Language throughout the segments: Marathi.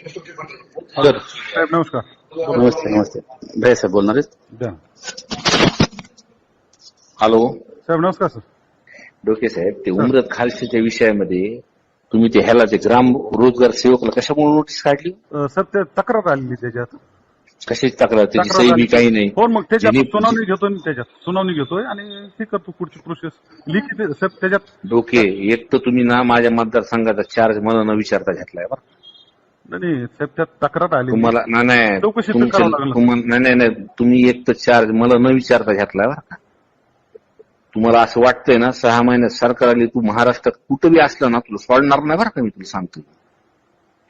सर साहेब नमस्कार. नमस्ते नमस्ते. भैया साहेब बोलणार हॅलो साहेब नमस्कार सर डोके साहेब ते उमरत खालशीच्या विषयामध्ये तुम्ही ते ह्याला ते ग्राम रोजगार सेवकला कशामुळे नोटीस काढली? सर ते तक्रार आलेली त्याच्यात. कशाची तक्रार? त्याची तक्रार सही बी. काही नाही. हो मग त्याच्यात ज्यांनी- सुनावणी घेतोय मी त्याच्यात. सुनावणी घेतोय आणि हे करतो पुढची प्रोसेस लिखित साहेब त्याच्यात डोके एक तर तुम्ही ना माझ्या मतदारसंघाचा चार्ज मला न विचारता घेतलाय बरं. नाही साहेब त्यात तक्रार आली तुम्हाला नाही, नाही चौकशी तर तुमच्या करावं लागेल. तुम्हाला- नाही नाही नाही तुम्ही एक तर चार्ज मला न विचारता घेतलाय बरं का. तुम्हाला असं वाटतंय ना सहा महिन्यात सरकार आली तू महाराष्ट्रात कुठं बी असलं ना तुला सोडणार नाही बरं का मी तुला सांगतो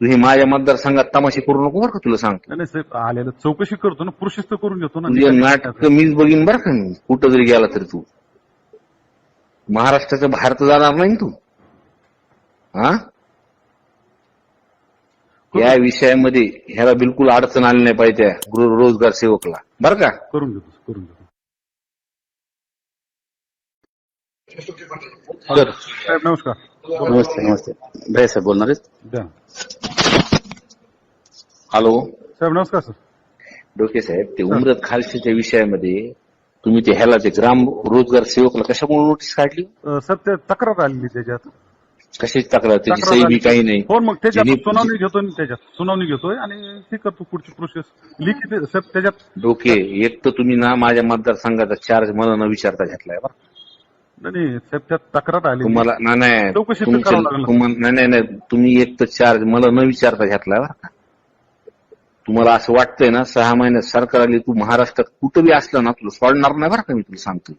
तू हे माझ्या मतदारसंघात तमाशे करू नको बरं का तुला सांगतो नाही नाही, साहेब आलेलं चौकशी करतो ना प्रोसेस तर करून घेतो ना. तुझे नाटक मीच बघीन बरं का मी कुठं जरी गेला तरी तू. महाराष्ट्राच्या बाहेर तर जाणार नाही ना तू. हा? या विषयामध्ये ह्याला बिलकुल अडचण आली नाही पाहिजे रोजगार सेवकला. बरं का? करून घेतो करून घेतो. साहेब नमस्कार. नमस्ते नमस्ते. भैया साहेब बोलणार आहेत? द्या. हॅलो. साहेब नमस्कार सर. डोके साहेब ते उमरत खालशीच्या विषयामध्ये तुम्ही ते ह्याला ते ग्राम रोजगार सेवकला कशामुळे नोटीस काढली? अ, सर ते तक्रार आलेली त्याच्यात. कशाची तक्रार? त्याची तक्रार सही बी. काही नाही. हो मग त्याच्यात ज्यांनी- सुनावणी घेतोय मी त्याच्यात सुनावणी घेतोय आणि हे करतो पुढची प्रोसेस लिखित त्याच्यात डोके एक तर तुम्ही ना माझ्या मतदारसंघाचा चार्ज मला न विचारता घेतलाय बरं. नाही नाही, साहेब त्यात तक्रार आली. तुम्हाला नाही, नाही चौकशी तर तुमच्या- करावं लागेल. तुम्हाला- नाही नाही नाही तुम्ही एक तर चार्ज मला न विचारता घेतलाय बरं का? तुम्हाला असं वाटतंय ना सहा महिन्यात सरकार आली तू महाराष्ट्रात कुठं बी असलं ना तुला सोडणार नाही बरं का मी तुला सांगतो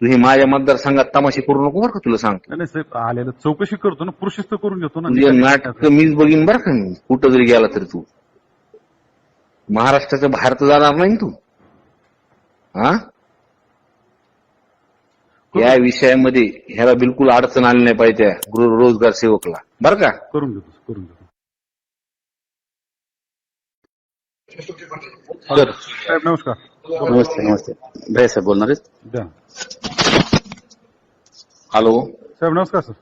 तू हे माझ्या मतदारसंघात तमाशे करू नको बरं का तुला सांगतो. नाही नाही, साहेब आलेलं चौकशी करतो ना प्रोसेस तर करून घेतो ना तुझे नाटक मीच बघीन बरं का मी. कुठं जरी गेला तरी तू. महाराष्ट्राच्या बाहेर तर जाणार नाही ना तू. हा? या विषयामध्ये ह्याला बिलकुल अडचण आली नाही पाहिजे त्या गृह रोजगार सेवकला. बरं का? करून घेतो करून घेतो. साहेब नमस्कार. नमस्ते नमस्ते. भैया साहेब बोलणार आहेत? हॅलो साहेब नमस्कार सर.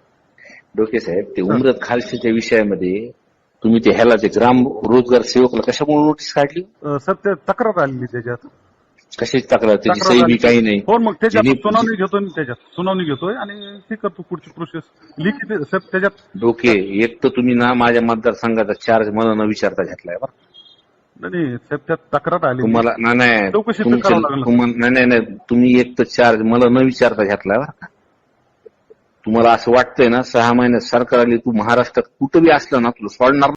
डोके साहेब ते उमरत खालशीच्या विषयामध्ये तुम्ही ते ह्याला ते ग्राम रोजगार सेवकला कशामुळे नोटीस काढली? अ, सर ते तक्रार आलेली त्याच्यात. कशाची तक्रार? त्याची तक्रार सही आली. बी काही नाही. हो मग त्याच्यात ज्यांनी- सुनावणी घेतोय मी त्याच्यात. सुनावणी घेतोय आणि हे करतो पुढची प्रोसेस लिखित साहेब त्याच्यात डोके एक तर तुम्ही ना माझ्या मतदारसंघाचा चार्ज मला न विचारता घेतलाय बरं. नाही साहेब त्यात तक्रार आली तुम्हाला नाही, नाही चौकशी तर तुमच्या- करावं लागेल. तुम्हाला- नाही नाही नाही तुम्ही एक तर चार्ज मला न विचारता घेतलाय बरं का? तुम्हाला असं वाटतंय ना सहा महिन्यात सरकार आली तू महाराष्ट्रात कुठं बी असलं ना तुला सोडणार